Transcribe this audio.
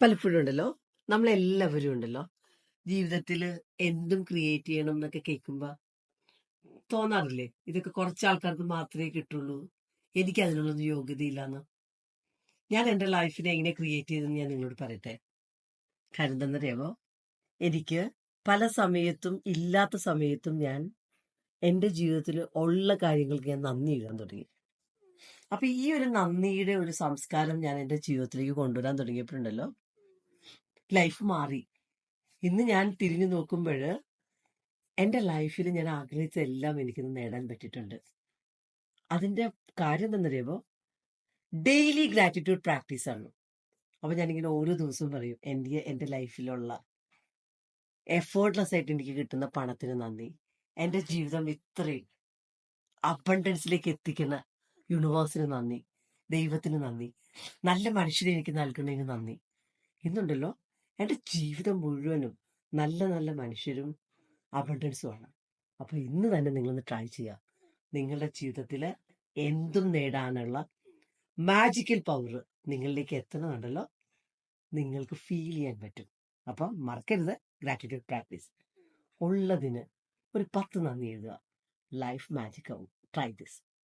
പലപ്പോഴും ഉണ്ടല്ലോ. നമ്മളെല്ലാവരും ഉണ്ടല്ലോ. ജീവിതത്തിൽ എന്തും ക്രിയേറ്റ് ചെയ്യണം എന്നൊക്കെ കേൾക്കുമ്പോൾ തോന്നാറില്ലേ? ഇതൊക്കെ കുറച്ച് ആൾക്കാർക്ക് മാത്രമേ കിട്ടുള്ളൂ. എനിക്ക് അതിനുള്ളൊന്നും യോഗ്യതയില്ലാന്ന്. ഞാൻ എന്റെ ലൈഫിനെ എങ്ങനെ ക്രിയേറ്റ് ചെയ്തെന്ന് ഞാൻ നിങ്ങളോട് പറയട്ടെ. കാര്യം എന്തെന്നറിയാമോ എനിക്ക് പല സമയത്തും ഇല്ലാത്ത സമയത്തും ഞാൻ എന്റെ ജീവിതത്തിൽ ഉള്ള കാര്യങ്ങൾക്ക് ഞാൻ നന്ദി എഴുതാൻ തുടങ്ങി. അപ്പൊ ഈ ഒരു നന്ദിയുടെ ഒരു സംസ്കാരം ഞാൻ എന്റെ ജീവിതത്തിലേക്ക് കൊണ്ടുവരാൻ തുടങ്ങിയപ്പോഴുണ്ടല്ലോ ലൈഫ് മാറി. ഇന്ന് ഞാൻ തിരിഞ്ഞു നോക്കുമ്പോൾ എന്റെ ലൈഫിൽ ഞാൻ ആഗ്രഹിച്ച എല്ലാം എനിക്കിന്ന് നേടാൻ പറ്റിയിട്ടുണ്ട്. അതിന്റെ കാര്യം എന്തെന്നറിയുമ്പോൾ ഡെയിലി ഗ്രാറ്റിറ്റ്യൂഡ് പ്രാക്ടീസ് ആണ്. അപ്പോൾ ഞാനിങ്ങനെ ഓരോ ദിവസവും പറയും എന്റെ എന്റെ ലൈഫിലുള്ള എഫേർട്ട്ലെസ് ആയിട്ട് എനിക്ക് കിട്ടുന്ന പണത്തിന് നന്ദി. എന്റെ ജീവിതം ഇത്രയും അബണ്ടൻസിലേക്ക് എത്തിക്കുന്ന യൂണിവേഴ്സിന് നന്ദി. ദൈവത്തിന് നന്ദി. നല്ല മനുഷ്യരെ എനിക്ക് നൽകുന്നതിന് നന്ദി. ഇന്നുണ്ടല്ലോ എന്റെ ജീവിതം മുഴുവനും നല്ല നല്ല മനുഷ്യരും അബണ്ടൻസുമാണ് അപ്പോൾ ഇന്ന് തന്നെ നിങ്ങളൊന്ന് ട്രൈ ചെയ്യുക നിങ്ങളുടെ ജീവിതത്തിൽ എന്തും നേടാനുള്ള മാജിക്കൽ പവർ നിങ്ങളിലേക്ക് എത്തണമെന്നുണ്ടല്ലോ നിങ്ങൾക്ക് ഫീൽ ചെയ്യാൻ പറ്റും. അപ്പം മറക്കരുത്. ഗ്രാറ്റിറ്റ്യൂഡ് പ്രാക്ടീസ് ഉള്ളതിന് ഒരു പത്ത് നന്ദി എഴുതുക. ലൈഫ് മാജിക് ആവും. Try this